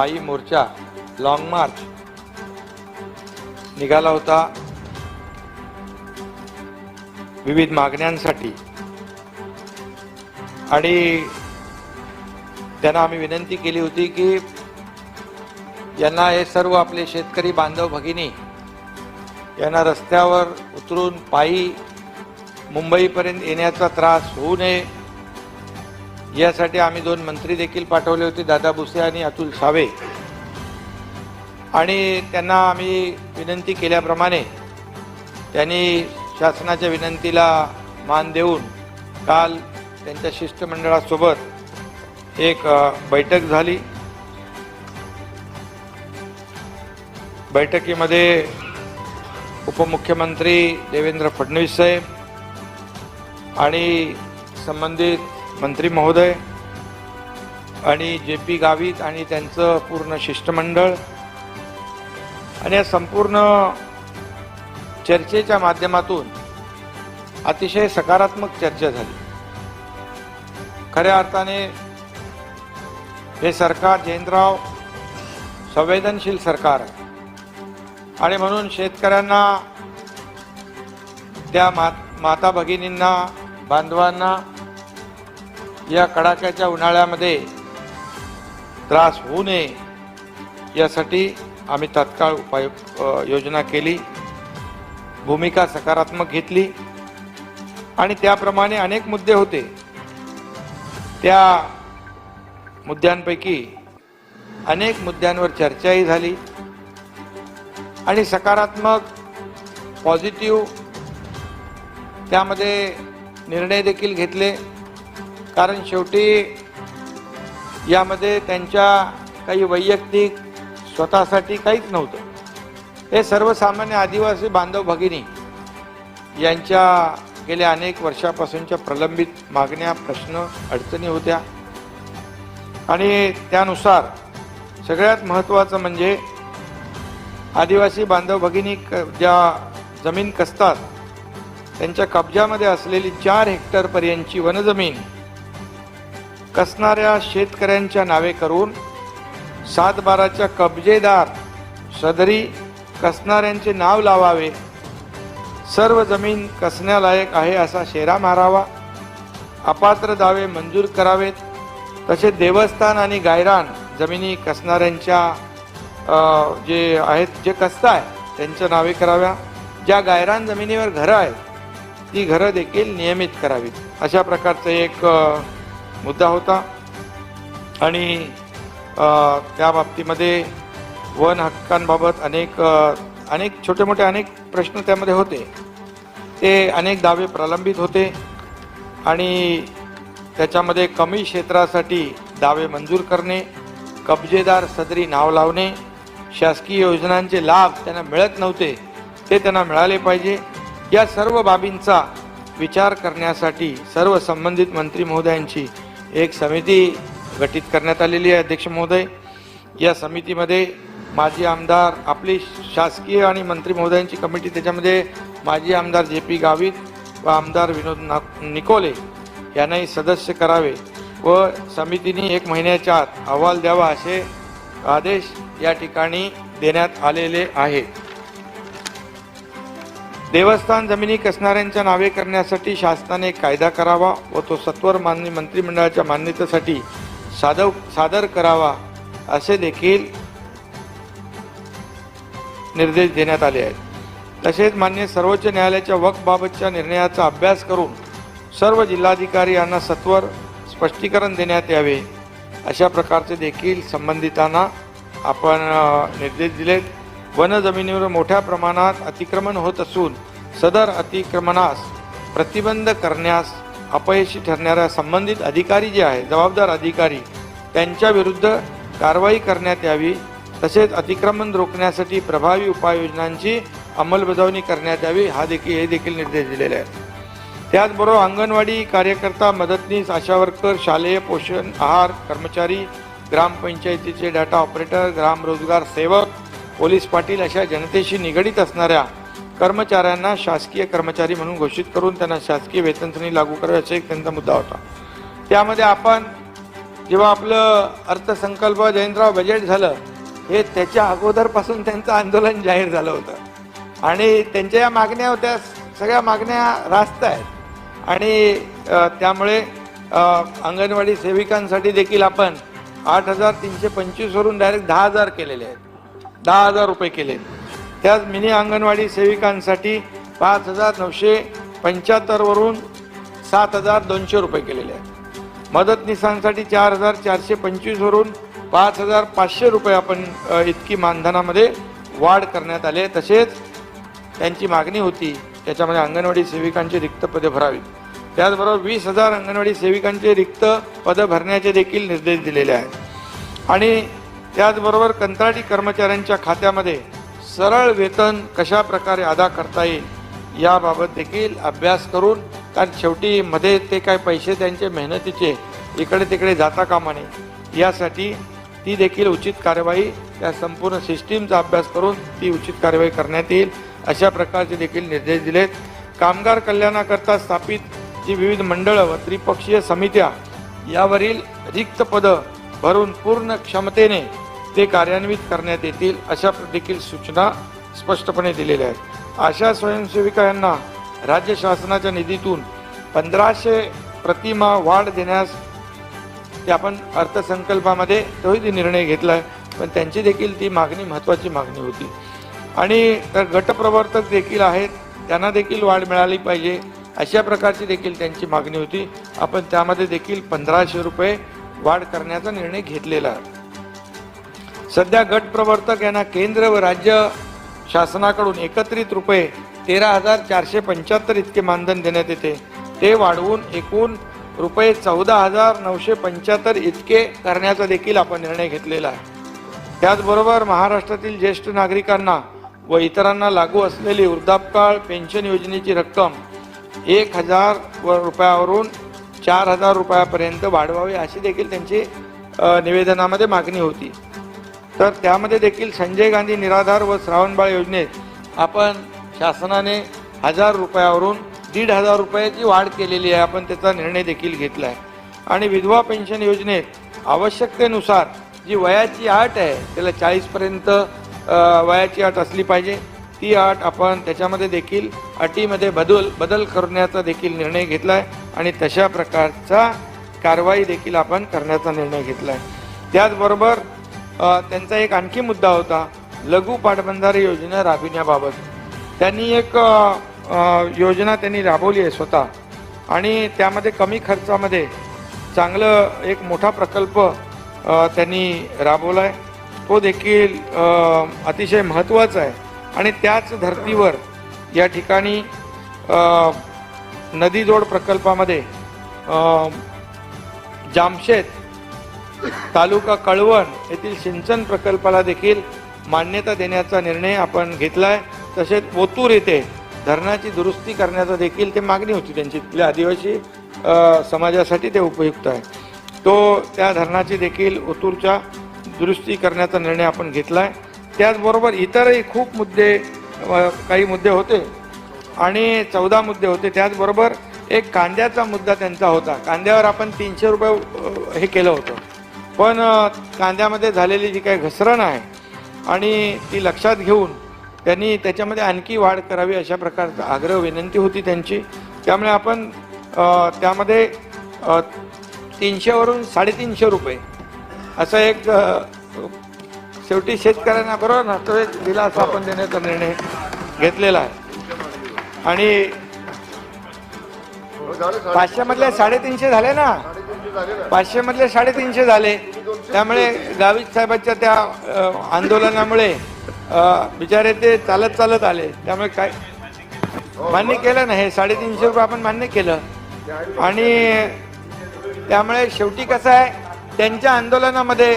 पायी मोर्चा long march निघाला होता. विविध मागण्यांसाठी. आणि त्यांना आम्ही विनंती केली होती की यांना हे सर्व आपले शेतकरी बांधव भगिनी यांना रस्त्यावर उतरून पायी मुंबईपर्यंत येण्याचा त्रास होऊ नये. यासाठी आम्ही दोन मंत्री देखील पाठवले होते दादा भुसे आणि अतुल सावे. आणि त्यांना आम्ही विनंती केल्याप्रमाणे त्यांनी शासनाच्या विनंतीला मान देऊन काल त्यांच्या शिष्टमंडळासोबत एक बैठक झाली. बैठकीमध्ये उपमुख्यमंत्री देवेंद्र फडणवीस साहेब आणि संबंधित मंत्री महोदय आणि जे पी गावित आणि त्यांचं पूर्ण शिष्टमंडळ आणि या संपूर्ण चर्चेच्या माध्यमातून अतिशय सकारात्मक चर्चा झाली. खऱ्या अर्थाने हे सरकार जयंतराव संवेदनशील सरकार आहे. आणि म्हणून शेतकऱ्यांना त्या मा माता भगिनींना बांधवांना या कडाक्याच्या उन्हाळ्यामध्ये त्रास होऊ नये यासाठी आम्ही तात्काळ उपाय योजना केली भूमिका सकारात्मक घेतली आणि त्याप्रमाणे अनेक मुद्दे होते. त्या मुद्द्यांपैकी अनेक मुद्द्यांवर चर्चाही झाली आणि सकारात्मक पॉझिटिव्ह त्यामध्ये निर्णय देखील घेतले. कारण शेवटी यामध्ये त्यांच्या काही वैयक्तिक स्वतःसाठी काहीच नव्हतं. हे सर्वसामान्य आदिवासी बांधव भगिनी यांच्या गेल्या अनेक वर्षापासूनच्या प्रलंबित मागण्या प्रश्न अडचणी होत्या. आणि त्यानुसार सगळ्यात महत्त्वाचं म्हणजे आदिवासी बांधव भगिनी क- ज्या जमीन कसतात त्यांच्या कब्जामध्ये असलेली चार हेक्टरपर्यंतची वनजमीन कसणाऱ्या शेतकऱ्यांच्या नावे करून सातबाराच्या कब्जेदार सदरी कसणाऱ्यांचे नाव लावावे. सर्व जमीन कसण्यालायक आहे असा शेरा मारावा. अपात्र दावे मंजूर करावेत. तसेच देवस्थान आणि गायरान जमिनी कसणाऱ्यांच्या जे आहेत जे कसताय त्यांच्या नावे कराव्या. ज्या गायरान जमिनीवर घरं आहेत ती घरं देखील नियमित करावीत. अशा प्रकारचं एक मुद्दा होता. आणि त्या बाबतीमध्ये वन हक्कांबाबत अनेक अनेक छोटे मोठे अनेक प्रश्न त्यामध्ये होते. ते अनेक दावे प्रलंबित होते. आणि त्याच्यामध्ये कमी क्षेत्रासाठी दावे मंजूर करणे कब्जेदार सदरी नाव लावणे शासकीय योजनांचे लाभ त्यांना मिळत नव्हते ते त्यांना मिळाले पाहिजे. या सर्व बाबींचा विचार करण्यासाठी सर्व संबंधित मंत्री महोदयांची एक समिती गठीत करण्यात आलेली आहे अध्यक्ष महोदय. या समितीमध्ये माजी आमदार आपली शासकीय आणि मंत्री महोदयांची कमिटी त्याच्यामध्ये माजी आमदार जे पी गावित व आमदार विनोद ना निकोले यांनाही सदस्य करावे व समितीने एक महिन्याच्या आत अहवाल द्यावा असे आदेश या ठिकाणी देण्यात आलेले आहेत देवस्थान जमिनी कसणाऱ्यांच्या नावे करण्यासाठी शासनाने कायदा करावा व तो सत्वर मान्य मंत्रिमंडळाच्या मान्यतेसाठी सादव सादर करावा असे देखील निर्देश देण्यात आले आहेत. तसेच मान्य सर्वोच्च न्यायालयाच्या वक्फबाबतच्या निर्णयाचा अभ्यास करून सर्व जिल्हाधिकारी यांना सत्वर स्पष्टीकरण देण्यात यावे अशा प्रकारचे देखील संबंधितांना आपण निर्देश दिलेत. वन जमिनीवर मोठ्या प्रमाणात अतिक्रमण होत असून सदर अतिक्रमणास प्रतिबंध करण्यास अपयशी ठरणाऱ्या संबंधित अधिकारी जे आहे जबाबदार अधिकारी त्यांच्या विरुद्ध कारवाई करण्यात यावी तसेच अतिक्रमण रोखण्यासाठी प्रभावी उपाययोजनांची अंमलबजावणी करण्यात यावी हा देखील हे देखील निर्देश दिलेले आहेत. त्याचबरोबर अंगणवाडी कार्यकर्ता मदतनीस आशा वर्कर शालेय पोषण आहार कर्मचारी ग्रामपंचायतीचे डाटा ऑपरेटर ग्रामरोजगार सेवक पोलीस पाटील अशा जनतेशी निगडीत असणाऱ्या कर्मचाऱ्यांना शासकीय कर्मचारी म्हणून घोषित करून त्यांना शासकीय वेतनश्रेणी लागू करावी असा एक त्यांचा मुद्दा होता. त्यामध्ये आपण जेव्हा आपलं अर्थसंकल्प जयंतराव बजेट झालं हे त्याच्या अगोदरपासून त्यांचं आंदोलन जाहीर झालं होतं. आणि त्यांच्या या मागण्या होत्या सगळ्या मागण्या रास्त आहेत. आणि त्यामुळे अंगणवाडी सेविकांसाठी देखील आपण आठ हजार तीनशे पंचवीसवरून डायरेक्ट दहा हजार केलेले आहेत. दहा हजार रुपये केले त्याच मिनी अंगणवाडी सेविकांसाठी पाच हजार नऊशे पंच्याहत्तरवरून सात हजार दोनशे रुपये केलेले आहेत. मदतनीसांसाठी चार हजार चारशे पंचवीसवरून पाच हजार पाचशे रुपये आपण इतकी मानधनामध्ये वाढ करण्यात आले तसेच त्यांची मागणी होती त्याच्यामध्ये अंगणवाडी सेविकांची रिक्त पदे भरावीत. त्याचबरोबर वीस हजार अंगणवाडी सेविकांचे रिक्त पदं भरण्याचे देखील निर्देश दिलेले आहेत. आणि त्याचबरोबर कंत्राटी कर्मचाऱ्यांच्या खात्यामध्ये सरळ वेतन कशा प्रकारे अदा करता येईल याबाबत देखील अभ्यास करून कारण शेवटी मध्ये ते काय पैसे त्यांचे मेहनतीचे इकडे तिकडे जाता कामा नये. यासाठी ती देखील उचित कार्यवाही त्या संपूर्ण सिस्टीमचा अभ्यास करून ती उचित कार्यवाही करण्यात येईल अशा प्रकारचे देखील निर्देश दिलेत. कामगार कल्याणाकरता स्थापित जी विविध मंडळं व त्रिपक्षीय समित्या यावरील रिक्त पदं भरून पूर्ण क्षमतेने ते कार्यान्वित करण्यात येतील अशा देखील सूचना स्पष्टपणे दिलेल्या आहेत. अशा स्वयंसेविका यांना राज्य शासनाच्या निधीतून पंधराशे प्रतिमा वाढ देण्यास ते आपण अर्थसंकल्पामध्ये तोही निर्णय घेतला आहे पण त्यांची देखील ती मागणी महत्त्वाची मागणी होती. आणि तर गटप्रवर्तक देखील आहेत त्यांना देखील वाढ मिळाली पाहिजे अशा प्रकारची देखील त्यांची मागणी होती. आपण त्यामध्ये देखील पंधराशे रुपये वाढ करण्याचा निर्णय घेतलेला आहे. सध्या गट प्रवर्तक यांना केंद्र व राज्य शासनाकडून एकत्रित रुपये तेरा हजार चारशे पंच्याहत्तर इतके मानधन देण्यात येते. ते वाढवून एकूण रुपये चौदा हजार नऊशे पंच्याहत्तर इतके करण्याचा देखील आपण निर्णय घेतलेला आहे. त्याचबरोबर महाराष्ट्रातील ज्येष्ठ नागरिकांना व इतरांना लागू असलेली वृद्धापकाळ पेन्शन योजनेची रक्कम एक हजार व रुपयावरून चार हजार रुपयापर्यंत वाढवावी अशी देखील त्यांची निवेदनामध्ये मागणी होती. तर त्यामध्ये देखील संजय गांधी निराधार व श्रावणबाळ योजनेत आपण शासनाने हजार रुपयावरून दीड हजार रुपयाची वाढ केलेली आहे. आपण त्याचा निर्णय देखील घेतला आहे आणि विधवा पेन्शन योजनेत आवश्यकतेनुसार जी वयाची अट आहे त्याला चाळीसपर्यंत वयाची अट असली पाहिजे. ती अट आपण त्याच्यामध्ये देखील अटीमध्ये बदल बदल करण्याचा देखील निर्णय घेतला आहे आणि तशा प्रकारचा कारवाई देखील आपण करण्याचा निर्णय घेतला आहे त्याचबरोबर त्यांचा एक आणखी मुद्दा होता लघु पाटबंधारे योजना राबविण्याबाबत. त्यांनी एक योजना त्यांनी राबवली आहे स्वतः. आणि त्यामध्ये कमी खर्चामध्ये चांगलं एक मोठा प्रकल्प त्यांनी राबवला आहे. तो देखील अतिशय महत्त्वाचा आहे. आणि त्याच धर्तीवर या ठिकाणी नदीजोड प्रकल्पामध्ये जामशेद जामशेत तालुका कळवण येथील सिंचन प्रकल्पाला देखील मान्यता देण्याचा निर्णय आपण घेतला आहे तसेच ओतूर येथे धरणाची दुरुस्ती करण्याचा देखील ते मागणी होती. त्यांची तिथल्या आदिवासी समाजासाठी ते उपयुक्त आहे. तो त्या धरणाची देखील ओतूरच्या दुरुस्ती करण्याचा निर्णय आपण घेतला आहे त्याचबरोबर इतरही खूप मुद्दे काही मुद्दे होते. आणि चौदा मुद्दे होते. त्याचबरोबर एक कांद्याचा मुद्दा त्यांचा होता. कांद्यावर आपण तीनशे रुपये हे केलं होतं. पण कांद्यामध्ये झालेली जी काही घसरण आहे आणि ती लक्षात घेऊन त्यांनी त्याच्यामध्ये आणखी वाढ करावी अशा प्रकारचा आग्रह विनंती होती त्यांची. त्यामुळे आपण त्यामध्ये तीनशेवरून साडेतीनशे रुपये असं एक शेवटी शेतकऱ्यांना बरोबर ना तो एक दिलासा आपण देण्याचा निर्णय घेतलेला आहे. आणि पाचशेमधल्या साडेतीनशे झाले ना? पाचशे मधले साडेतीनशे झाले. त्यामुळे गावित साहेबांच्या त्या आंदोलनामुळे बिचारे ते चालत चालत आले. त्यामुळे काय मान्य केलं ना हे साडेतीनशे रुपये आपण मान्य केलं. आणि त्यामुळे शेवटी कसं आहे त्यांच्या आंदोलनामध्ये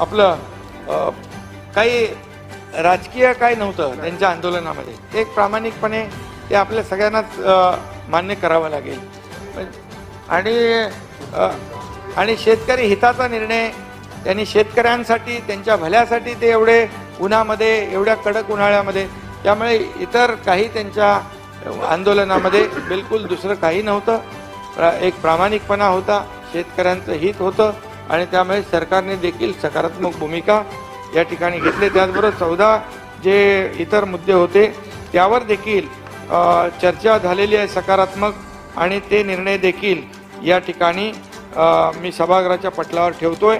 आपलं काही राजकीय काय नव्हतं त्यांच्या आंदोलनामध्ये. ते एक प्रामाणिकपणे ते आपल्या सगळ्यांनाच मान्य करावं लागेल. आणि आणि शेतकरी हिताचा निर्णय त्यांनी शेतकऱ्यांसाठी त्यांच्या भल्यासाठी ते एवढे उन्हामध्ये एवढ्या कडक उन्हाळ्यामध्ये त्यामुळे इतर काही त्यांच्या आंदोलनामध्ये बिलकुल दुसरं काही नव्हतं. एक प्रामाणिकपणा होता शेतकऱ्यांचं हित होतं आणि त्यामुळे सरकारने देखील सकारात्मक भूमिका या ठिकाणी घेतली. त्याचबरोबर चौदा जे इतर मुद्दे होते त्यावर देखील चर्चा झालेली आहे सकारात्मक आणि ते निर्णय देखील या ठिकाणी मी सभागृहाच्या पटलावर ठेवतोय.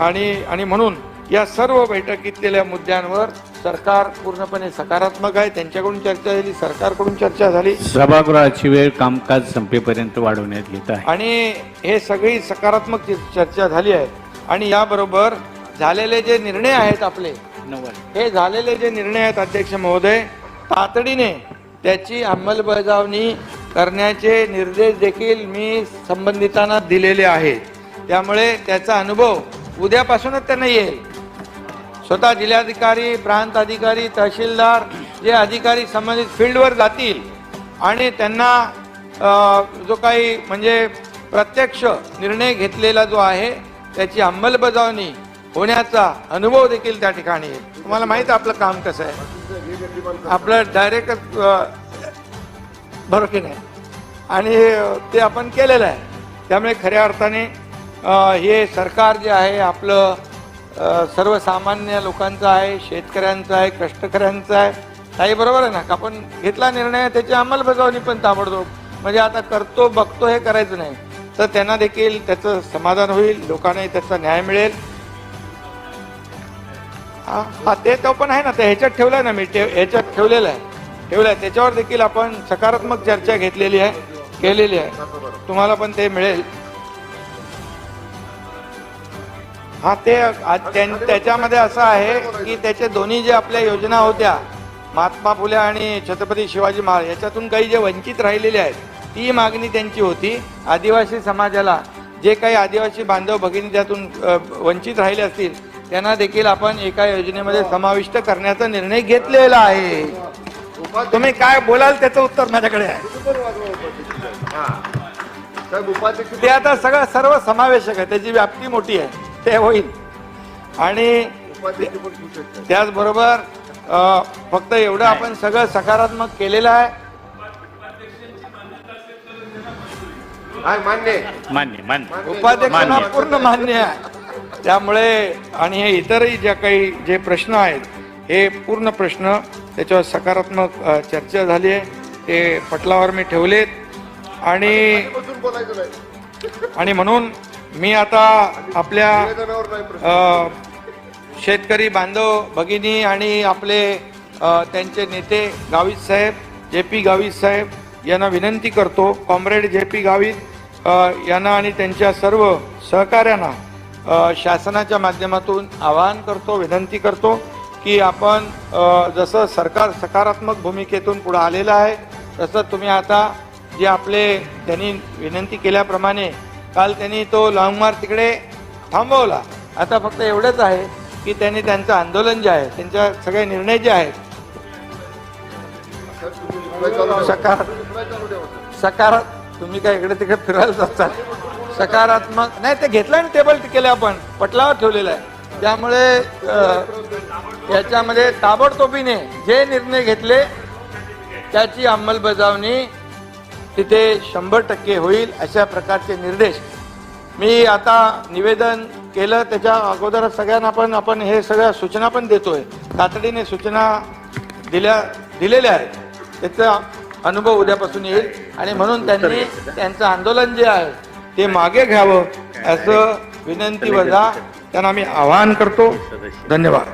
आणि आणि म्हणून या सर्व बैठकीतलेल्या मुद्द्यांवर सरकार पूर्णपणे सकारात्मक आहे. त्यांच्याकडून चर्चा झाली सरकारकडून चर्चा झाली. सभागृहाची वेळ कामकाज संपेपर्यंत वाढवण्यात येत आहे. आणि हे सगळी सकारात्मक चर्चा झाली आहे. आणि याबरोबर झालेले जे निर्णय आहेत आपले हे झालेले जे निर्णय आहेत अध्यक्ष महोदय तातडीने त्याची अंमलबजावणी करण्याचे निर्देश देखील मी संबंधितांना दिलेले आहेत. त्यामुळे त्याचा अनुभव उद्यापासूनच त्यांना येईल. स्वतः जिल्हाधिकारी प्रांत अधिकारी तहसीलदार जे अधिकारी संबंधित फील्डवर जातील आणि त्यांना जो काही म्हणजे प्रत्यक्ष निर्णय घेतलेला जो आहे त्याची अंमलबजावणी होण्याचा अनुभव देखील त्या ठिकाणी येईल. तुम्हाला माहीत आहे आपलं काम कसं आहे? आपलं डायरेक्टच बरोबर की नाही आणि ते आपण केलेलं आहे. त्यामुळे खऱ्या अर्थाने हे सरकार जे आहे आपलं सर्वसामान्य लोकांचं आहे शेतकऱ्यांचं आहे कष्टकऱ्यांचं आहे काही बरोबर आहे ना? का आपण घेतला निर्णय त्याची अंमलबजावणी पण ताबडतोब म्हणजे आता करतो बघतो हे करायचं नाही. तर त्यांना देखील त्याचं समाधान होईल लोकांनाही त्याचा न्याय मिळेल. हा ते तो पण आहे ना ते ह्याच्यात ठेवलं आहे ना मी ठेव ह्याच्यात ठेवलेलं आहे. ठेवलं त्याच्यावर देखील आपण सकारात्मक चर्चा घेतलेली आहे केलेली आहे. तुम्हाला पण ते मिळेल. हा ते त्याच्यामध्ये असं आहे की त्याचे दोन्ही जे आपल्या योजना होत्या महात्मा फुले आणि छत्रपती शिवाजी महाराज याच्यातून काही जे वंचित राहिलेले आहेत ती मागणी त्यांची होती. आदिवासी समाजाला जे काही आदिवासी बांधव भगिनी त्यातून वंचित राहिले असतील त्यांना देखील आपण एका योजनेमध्ये समाविष्ट करण्याचा निर्णय घेतलेला आहे. तुम्ही काय बोलाल त्याचं उत्तर माझ्याकडे आहे. ते आता सगळं सर्व समावेशक आहे. त्याची व्याप्ती मोठी आहे. ते होईल. आणि त्याचबरोबर फक्त एवढं आपण सगळं सकारात्मक केलेलं आहे. हाय मान्य. आहे. मान्य. मान्य. उपाध्यक्षांना. पूर्ण मान्य आहे. त्यामुळे आणि हे इतरही ज्या काही जे प्रश्न आहेत हे पूर्ण प्रश्न त्याच्यावर सकारात्मक चर्चा झाली आहे. ते पटलावर मी ठेवलेत. आणि आणि म्हणून मी आता आपल्या शेतकरी बांधव भगिनी आणि आपले त्यांचे नेते गावित साहेब जे पी गावित साहेब यांना विनंती करतो. कॉम्रेड जे पी गावित यांना आणि त्यांच्या सर्व सहकाऱ्यांना शासनाच्या माध्यमातून आवाहन करतो विनंती करतो. की आपण जसं सरकार सकारात्मक भूमिकेतून पुढे आलेलं आहे तसं तुम्ही आता जे आपले त्यांनी विनंती केल्याप्रमाणे काल त्यांनी तो लॉंग मार्च तिकडे थांबवला. आता फक्त एवढंच आहे की त्यांनी त्यांचं आंदोलन जे आहे त्यांच्या सगळे निर्णय जे आहेत रिप्लाय सकार सकारात तुम्ही काय इकडे तिकडे फिरायला जातात? सकारात्मक नाही ते घेतलं ना टेबल केलं आपण पटलावर ठेवलेलं आहे. त्यामुळे याच्यामध्ये ताबडतोबीने जे निर्णय घेतले त्याची अंमलबजावणी तिथे शंभर टक्के होईल अशा प्रकारचे निर्देश. मी आता निवेदन केलं त्याच्या अगोदर सगळ्यांना पण आपण हे सगळ्या सूचना पण देतोय. तातडीने सूचना दिल्या दिलेल्या आहेत. त्याचा अनुभव उद्यापासून येईल. आणि म्हणून त्यांनी त्यांचं आंदोलन जे आहे ते मागे घ्यावं असं विनंती वजा त्यांना आम्ही आवाहन करतो. धन्यवाद.